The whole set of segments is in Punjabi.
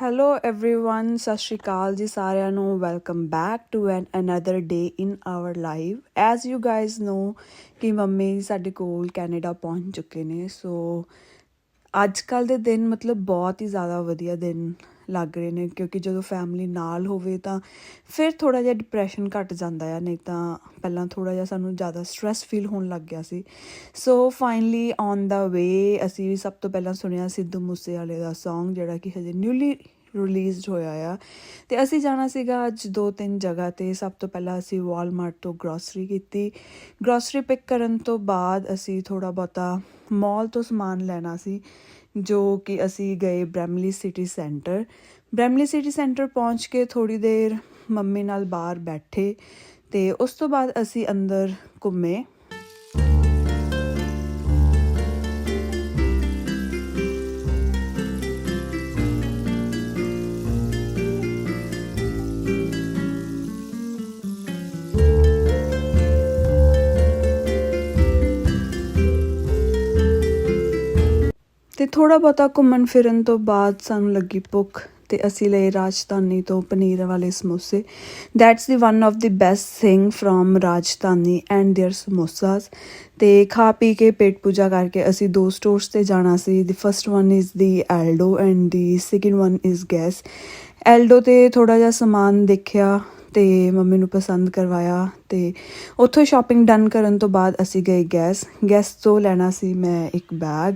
ਹੈਲੋ एवरीवन ਸਤਿ ਸ਼੍ਰੀ ਅਕਾਲ ਜੀ ਸਾਰਿਆਂ ਨੂੰ welcome back to an another day in our life as you guys know ਕਿ ਮੰਮੀ ਸਾਡੇ ਕੋਲ ਕੈਨੇਡਾ ਪਹੁੰਚ ਚੁੱਕੇ ਨੇ ਸੋ ਅੱਜ ਕੱਲ ਦੇ ਦਿਨ ਮਤਲਬ ਬਹੁਤ ਹੀ ਜ਼ਿਆਦਾ ਵਧੀਆ ਦਿਨ ਲੱਗ ਰਹੇ ਨੇ, ਕਿਉਂਕਿ ਜਦੋਂ ਫੈਮਿਲੀ ਨਾਲ ਹੋਵੇ ਤਾਂ ਫਿਰ ਥੋੜਾ ਜਿਹਾ ਡਿਪਰੈਸ਼ਨ ਘਟ ਜਾਂਦਾ ਆ, ਨਹੀਂ ਤਾਂ ਪਹਿਲਾਂ ਥੋੜਾ ਜਿਹਾ ਸਾਨੂੰ ਜ਼ਿਆਦਾ ਸਟ्रेस ਫੀਲ ਹੋਣ ਲੱਗ ਗਿਆ ਸੀ। ਸੋ ਫਾਈਨਲੀ ਔਨ ਦਾ ਵੇ ਅਸੀਂ ਸਭ ਤੋਂ ਪਹਿਲਾਂ ਸੁਣਿਆ ਸਿੱਧੂ ਮੂਸੇਵਾਲੇ ਦਾ Song ਜਿਹੜਾ ਕਿ ਹਜੇ ਨਿਊਲੀ ਰਿਲੀਜ਼ਡ ਹੋਇਆ ਆ। ਤੇ ਅਸੀਂ ਜਾਣਾ ਸੀਗਾ ਅੱਜ ਦੋ ਤਿੰਨ ਜਗ੍ਹਾ ਤੇ, ਸਭ ਤੋਂ ਪਹਿਲਾਂ ਅਸੀਂ ਵਾਲਮਾਰਟ ਤੋਂ ਗਰੋਸਰੀ ਕੀਤੀ। ਗਰੋਸਰੀ ਪਿਕ ਕਰਨ ਤੋਂ ਬਾਅਦ ਅਸੀਂ ਥੋੜਾ ਬਹੁਤਾ ਮਾਲ ਤੋਂ ਸਮਾਨ ਲੈਣਾ ਸੀ। ਜੋ ਕਿ ਅਸੀਂ ਗਏ Bramley city centre. Bramley city centre ਪਹੁੰਚ ਕੇ ਥੋੜੀ ਦੇਰ ਮੰਮੀ ਨਾਲ ਬਾਹਰ ਬੈਠੇ ਤੇ ਉਸ ਤੋਂ ਬਾਅਦ ਅਸੀਂ ਅੰਦਰ ਘੁੰਮੇ। ਤੇ ਥੋੜਾ ਬਹੁਤਾ ਘੁੰਮਣ ਫਿਰਨ ਤੋਂ ਬਾਅਦ ਸਾਨੂੰ ਲੱਗੀ ਭੁੱਖ ਤੇ ਅਸੀਂ ਲਏ ਰਾਜਧਾਨੀ ਤੋਂ ਪਨੀਰ ਵਾਲੇ ਸਮੋਸੇ that's the one of the best thing from Rajdhani and their samosas ਤੇ ਖਾ ਪੀ ਕੇ ਪੇਟ ਪੂਜਾ ਕਰਕੇ ਅਸੀਂ ਦੋ ਸਟੋਰਸ ਤੇ ਜਾਣਾ ਸੀ the first one is the Aldo and the second one is Guess Aldo ਤੇ ਥੋੜਾ ਜਿਹਾ ਸਮਾਨ ਦੇਖਿਆ ਤੇ ਮੰਮੀ ਨੂੰ ਪਸੰਦ ਕਰਵਾਇਆ ਤੇ ਉੱਥੋਂ ਸ਼ਾਪਿੰਗ ਡਨ ਕਰਨ ਤੋਂ ਬਾਅਦ ਅਸੀਂ ਗਏ ਗੈਸ ਗੈਸ ਤੋਂ ਲੈਣਾ ਸੀ ਮੈਂ ਇੱਕ ਬੈਗ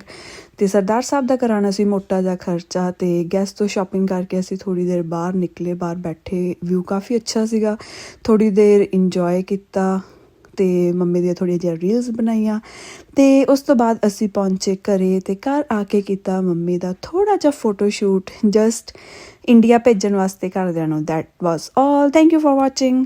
ਤੇ ਸਰਦਾਰ ਸਾਹਿਬ ਦਾ ਕਰਾਣਾ ਸੀ ਮੋਟਾ ਜਿਹਾ ਖਰਚਾ ਤੇ ਗੈਸ ਤੋਂ ਸ਼ਾਪਿੰਗ ਕਰਕੇ ਅਸੀਂ ਥੋੜੀ ਦੇਰ ਬਾਹਰ ਨਿਕਲੇ, ਬਾਹਰ ਬੈਠੇ। ਵਿਊ ਕਾਫੀ ਅੱਛਾ ਸੀਗਾ। ਥੋੜੀ ਦੇਰ ਇੰਜੋਏ ਕੀਤਾ। ਤੇ ਮੰਮੀ ਦੀਆਂ ਥੋੜ੍ਹੀਆਂ ਜਿਹੀਆਂ ਰੀਲਸ ਬਣਾਈਆਂ ਤੇ ਉਸ ਤੋਂ ਬਾਅਦ ਅਸੀਂ ਪਹੁੰਚੇ ਘਰੇ ਤੇ ਘਰ ਆ ਕੇ ਕੀਤਾ ਮੰਮੀ ਦਾ ਥੋੜਾ ਜਿਹਾ ਫੋਟੋ ਸ਼ੂਟ ਜਸਟ ਇੰਡੀਆ ਭੇਜਣ ਵਾਸਤੇ ਘਰਦਿਆਂ ਨੂੰ that was all thank you for watching